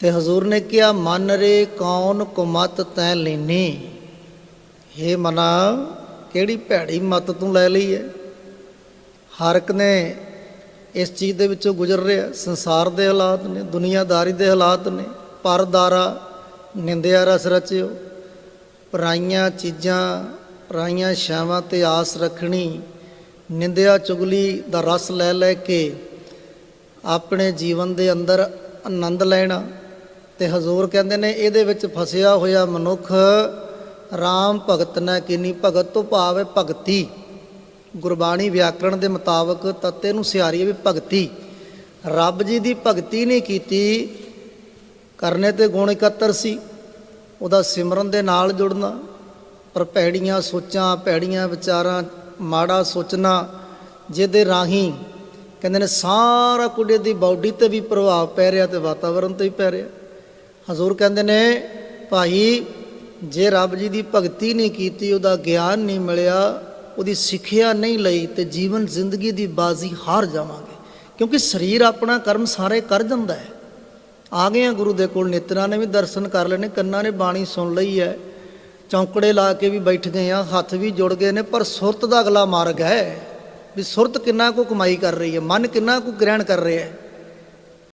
ਤੇ ਹਜ਼ੂਰ ਨੇ ਕਿਹਾ, ਮਨ ਰੇ ਕੌਣ ਕੁਮਤ ਤੈ ਲੈਨੀ? ਇਹ ਮਨਾ, ਕਿਹੜੀ ਭੈੜੀ ਮਤ ਤੂੰ ਲੈ ਲਈ ਹੈ ਹਰ ਇੱਕ ਨੇ ਇਸ ਚੀਜ਼ ਦੇ ਵਿੱਚੋਂ ਗੁਜ਼ਰ ਰਿਹਾ, ਸੰਸਾਰ ਦੇ ਹਾਲਾਤ ਨੇ, ਦੁਨੀਆਦਾਰੀ ਦੇ ਹਾਲਾਤ ਨੇ, ਪਰਦਾਰਾ, ਨਿੰਦਿਆ ਰਸ ਰਚਿਓ, ਪਰਾਈਆਂ ਚੀਜ਼ਾਂ, ਪਰਾਈਆਂ ਛਾਵਾਂ ਤੇ ਆਸ ਰੱਖਣੀ, ਨਿੰਦਿਆ ਚੁਗਲੀ ਦਾ ਰਸ ਲੈ ਲੈ ਕੇ ਆਪਣੇ ਜੀਵਨ ਦੇ ਅੰਦਰ ਆਨੰਦ ਲੈਣਾ ਤੇ ਹਜ਼ੂਰ ਕਹਿੰਦੇ ਨੇ ਇਹਦੇ ਵਿੱਚ ਫਸਿਆ ਹੋਇਆ ਮਨੁੱਖ RAM ਭਗਤ ਨਾ ਕਿਨੀ ਭਗਤ ਤੋਂ ਭਾਵ ਹੈ ਭਗਤੀ। ਗੁਰਬਾਣੀ ਵਿਆਕਰਣ ਦੇ ਮੁਤਾਬਕ ਤੱਤੇ ਨੂੰ ਸਿਆਰੀ ਵੀ ਭਗਤੀ। ਰੱਬ ਜੀ ਦੀ ਭਗਤੀ ਨਹੀਂ ਕੀਤੀ, ਕਰਨੇ ਤੇ ਗੁਣ ਇਕੱਤਰ ਸੀ। ਉਹਦਾ ਸਿਮਰਨ ਦੇ ਨਾਲ ਜੁੜਨਾ, ਪਰ ਭੈੜੀਆਂ ਸੋਚਾਂ, ਭੈੜੀਆਂ ਵਿਚਾਰਾਂ, ਮਾੜਾ ਸੋਚਣਾ ਜਿਹਦੇ ਰਾਹੀਂ ਕਹਿੰਦੇ ਨੇ ਸਾਰਾ ਕੁੜੇ ਦੀ ਬਾਡੀ ਤੇ ਵੀ ਪ੍ਰਭਾਵ ਪੈ ਰਿਹਾ ਤੇ ਵਾਤਾਵਰਣ ਤੇ ਵੀ ਪੈ ਰਿਹਾ। ਹਜ਼ੂਰ ਕਹਿੰਦੇ ਨੇ, ਭਾਈ, ਜੇ ਰੱਬ ਜੀ ਦੀ ਭਗਤੀ ਨਹੀਂ ਕੀਤੀ, ਉਹਦਾ ਗਿਆਨ ਨਹੀਂ ਮਿਲਿਆ, ਉਹਦੀ ਸਿੱਖਿਆ ਨਹੀਂ ਲਈ, ਤੇ ਜੀਵਨ ਜ਼ਿੰਦਗੀ ਦੀ ਬਾਜ਼ੀ ਹਾਰ ਜਾਵਾਂਗੇ। ਕਿਉਂਕਿ ਸਰੀਰ ਆਪਣਾ ਕਰਮ ਸਾਰੇ ਕਰ ਜਾਂਦਾ ਹੈ। ਆ ਗਏ ਆ ਗੁਰੂ ਦੇ ਕੋਲ, ਨੇਤਰਾਂ ਨੇ ਵੀ ਦਰਸ਼ਨ ਕਰ ਲੈਣੇ, ਕੰਨਾਂ ਨੇ ਬਾਣੀ ਸੁਣ ਲਈ ਹੈ। ਚੌਂਕੜੇ ਲਾ ਕੇ ਵੀ ਬੈਠ ਗਏ ਆ, ਹੱਥ ਵੀ ਜੁੜ ਗਏ ਨੇ, ਪਰ ਸੁਰਤ ਦਾ ਅਗਲਾ ਮਾਰਗ ਹੈ ਵੀ ਸੁਰਤ ਕਿੰਨਾ ਕੁ ਕਮਾਈ ਕਰ ਰਹੀ ਹੈ, ਮਨ ਕਿੰਨਾ ਕੁ ਗ੍ਰਹਿਣ ਕਰ ਰਿਹਾ ਹੈ।